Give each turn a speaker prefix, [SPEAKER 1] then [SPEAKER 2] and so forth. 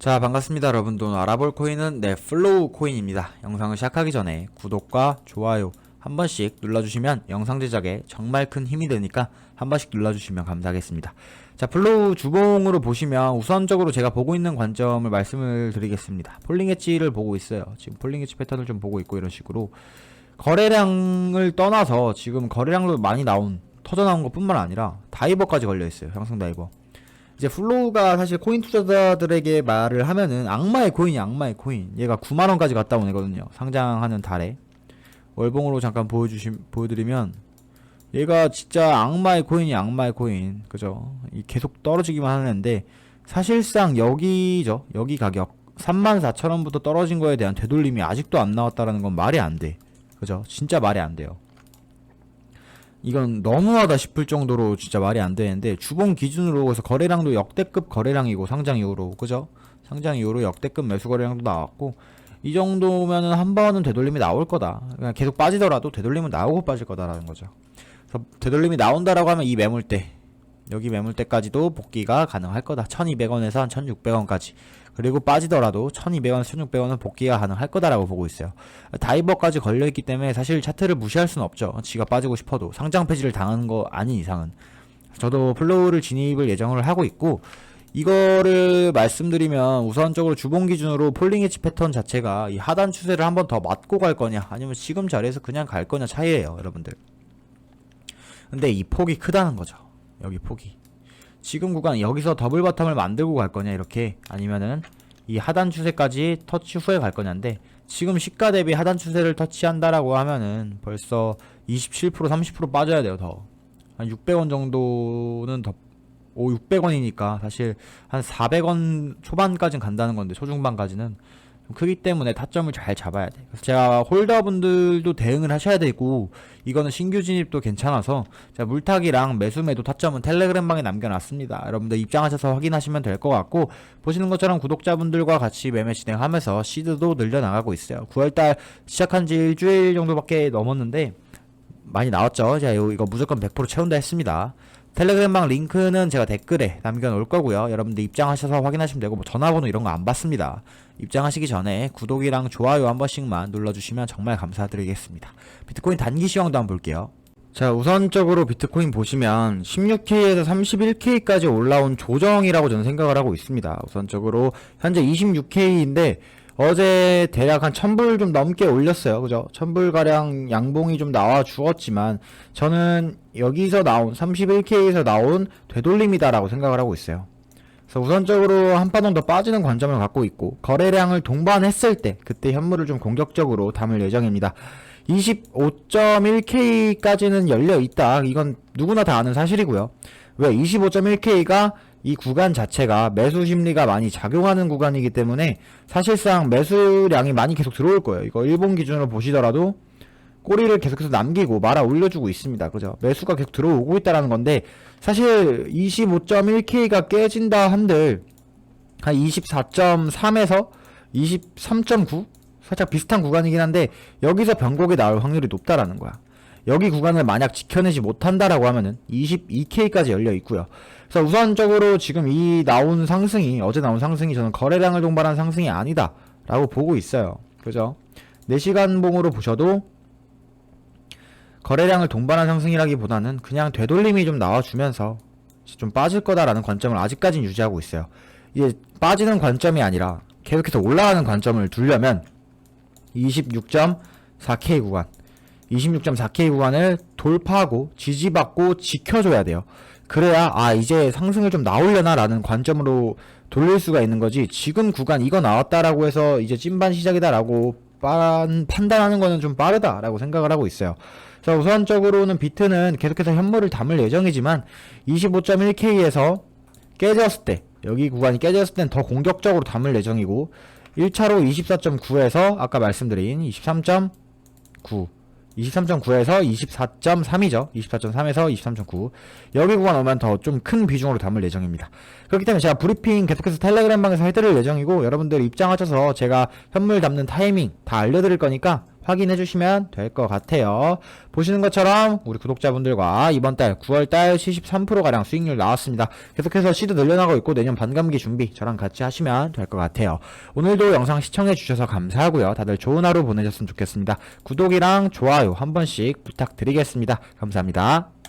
[SPEAKER 1] 자 반갑습니다 여러분들 알아볼 코인은 네 플로우 코인입니다. 영상을 시작하기 전에 구독과 좋아요 한 번씩 눌러주시면 영상 제작에 정말 큰 힘이 되니까 한 번씩 눌러주시면 감사하겠습니다. 자 플로우 주봉으로 보시면 우선적으로 제가 보고 있는 관점을 말씀을 드리겠습니다. 폴링 엣지를 보고 있어요. 지금 폴링 엣지 패턴을 좀 보고 있고 이런 식으로 거래량을 떠나서 지금 거래량도 많이 나온 터져 나온 것 뿐만 아니라 다이버까지 걸려 있어요. 향상 다이버 이제 플로우가 사실 코인 투자자들에게 말을 하면은 악마의 코인이 악마의 코인. 얘가 9만 원까지 갔다 온 애거든요. 상장하는 달에. 월봉으로 잠깐 보여주심 보여드리면 얘가 진짜 악마의 코인이 악마의 코인. 그죠? 이 계속 떨어지기만 하는데 사실상 여기죠. 여기 가격 34,000원부터 떨어진 거에 대한 되돌림이 아직도 안 나왔다라는 건 말이 안 돼. 그죠? 진짜 말이 안 돼요. 이건 너무하다 싶을 정도로 진짜 말이 안 되는데 주봉 기준으로 해서 거래량도 역대급 거래량이고 상장 이후로 그죠? 상장 이후로 역대급 매수 거래량도 나왔고 이 정도면은 한 번은 되돌림이 나올 거다. 그냥 계속 빠지더라도 되돌림은 나오고 빠질 거다라는 거죠. 그래서 되돌림이 나온다라고 하면 이 매물대 여기 매물대까지도 복귀가 가능할 거다. 1200원에서 한 1600원까지. 그리고 빠지더라도 1200원, 1600원은 복귀가 가능할 거다라고 보고 있어요. 다이버까지 걸려있기 때문에 사실 차트를 무시할 수는 없죠. 지가 빠지고 싶어도. 상장 폐지를 당하는 거 아닌 이상은. 저도 플로우를 진입을 예정을 하고 있고, 이거를 말씀드리면 우선적으로 주봉 기준으로 폴링 엣지 패턴 자체가 이 하단 추세를 한번 더 맞고 갈 거냐, 아니면 지금 자리에서 그냥 갈 거냐 차이예요, 여러분들. 근데 이 폭이 크다는 거죠. 여기 폭이. 지금 구간 여기서 더블 바텀을 만들고 갈 거냐 이렇게 아니면은 이 하단 추세까지 터치 후에 갈 거냐인데 지금 시가 대비 하단 추세를 터치한다라고 하면은 벌써 27% 30% 빠져야 돼요 더. 한 600원 정도는 더 오 600원이니까 사실 한 400원 초반까지는 간다는 건데 초중반까지는 좀 크기 때문에 타점을 잘 잡아야 돼. 그래서 제가 홀더분들도 대응을 하셔야 되고 이거는 신규 진입도 괜찮아서 자 물타기랑 매수 매도 타점은 텔레그램 방에 남겨놨습니다. 여러분들 입장하셔서 확인하시면 될 것 같고 보시는 것처럼 구독자분들과 같이 매매 진행하면서 시드도 늘려나가고 있어요. 9월달 시작한 지 일주일 정도밖에 넘었는데 많이 나왔죠. 자 이거 무조건 100% 채운다 했습니다. 텔레그램방 링크는 제가 댓글에 남겨놓을 거고요. 여러분들 입장하셔서 확인하시면 되고 뭐 전화번호 이런 거 안 받습니다. 입장하시기 전에 구독이랑 좋아요 한 번씩만 눌러주시면 정말 감사드리겠습니다. 비트코인 단기 시황도 한번 볼게요. 자 우선적으로 비트코인 보시면 16K에서 31K까지 올라온 조정이라고 저는 생각을 하고 있습니다. 우선적으로 현재 26K인데 어제 대략 한 1000불 좀 넘게 올렸어요. 그죠? 1000불 가량 양봉이 좀 나와 주었지만 저는 여기서 나온 31K에서 나온 되돌림이다라고 생각을 하고 있어요. 그래서 우선적으로 한 파동 더 빠지는 관점을 갖고 있고 거래량을 동반했을 때 그때 현물을 좀 공격적으로 담을 예정입니다. 25.1K까지는 열려 있다. 이건 누구나 다 아는 사실이고요. 왜 25.1K가 이 구간 자체가 매수 심리가 많이 작용하는 구간이기 때문에 사실상 매수량이 많이 계속 들어올 거예요. 이거 일본 기준으로 보시더라도 꼬리를 계속해서 남기고 말아 올려주고 있습니다. 그죠? 매수가 계속 들어오고 있다라는 건데 사실 25.1K가 깨진다 한들 한 24.3에서 23.9 살짝 비슷한 구간이긴 한데 여기서 변곡이 나올 확률이 높다라는 거야. 여기 구간을 만약 지켜내지 못한다라고 하면은 22K까지 열려 있고요. 그래서 우선적으로 지금 이 나온 상승이 어제 나온 상승이 저는 거래량을 동반한 상승이 아니다라고 보고 있어요. 그죠? 4시간 봉으로 보셔도 거래량을 동반한 상승이라기보다는 그냥 되돌림이 좀 나와주면서 좀 빠질 거다라는 관점을 아직까지는 유지하고 있어요. 이제 빠지는 관점이 아니라 계속해서 올라가는 관점을 두려면 26.4K 구간 26.4K 구간을 돌파하고 지지받고 지켜줘야 돼요. 그래야 아 이제 상승을 좀 나오려나 라는 관점으로 돌릴 수가 있는 거지 지금 구간 이거 나왔다라고 해서 이제 찐반 시작이다라고 판단하는 거는 좀 빠르다라고 생각을 하고 있어요. 자 우선적으로는 비트는 계속해서 현물을 담을 예정이지만 25.1K에서 깨졌을 때 여기 구간이 깨졌을 땐 더 공격적으로 담을 예정이고 1차로 24.9에서 아까 말씀드린 23.9 23.9에서 24.3이죠. 24.3에서 23.9. 여기 구간 오면 더 좀 큰 비중으로 담을 예정입니다. 그렇기 때문에 제가 브리핑 계속해서 텔레그램 방에서 해드릴 예정이고 여러분들 입장하셔서 제가 현물 담는 타이밍 다 알려드릴 거니까 확인해 주시면 될 것 같아요. 보시는 것처럼 우리 구독자분들과 이번 달 9월 달 73%가량 수익률 나왔습니다. 계속해서 시드 늘려나가고 있고 내년 반감기 준비 저랑 같이 하시면 될 것 같아요. 오늘도 영상 시청해 주셔서 감사하고요. 다들 좋은 하루 보내셨으면 좋겠습니다. 구독이랑 좋아요 한 번씩 부탁드리겠습니다. 감사합니다.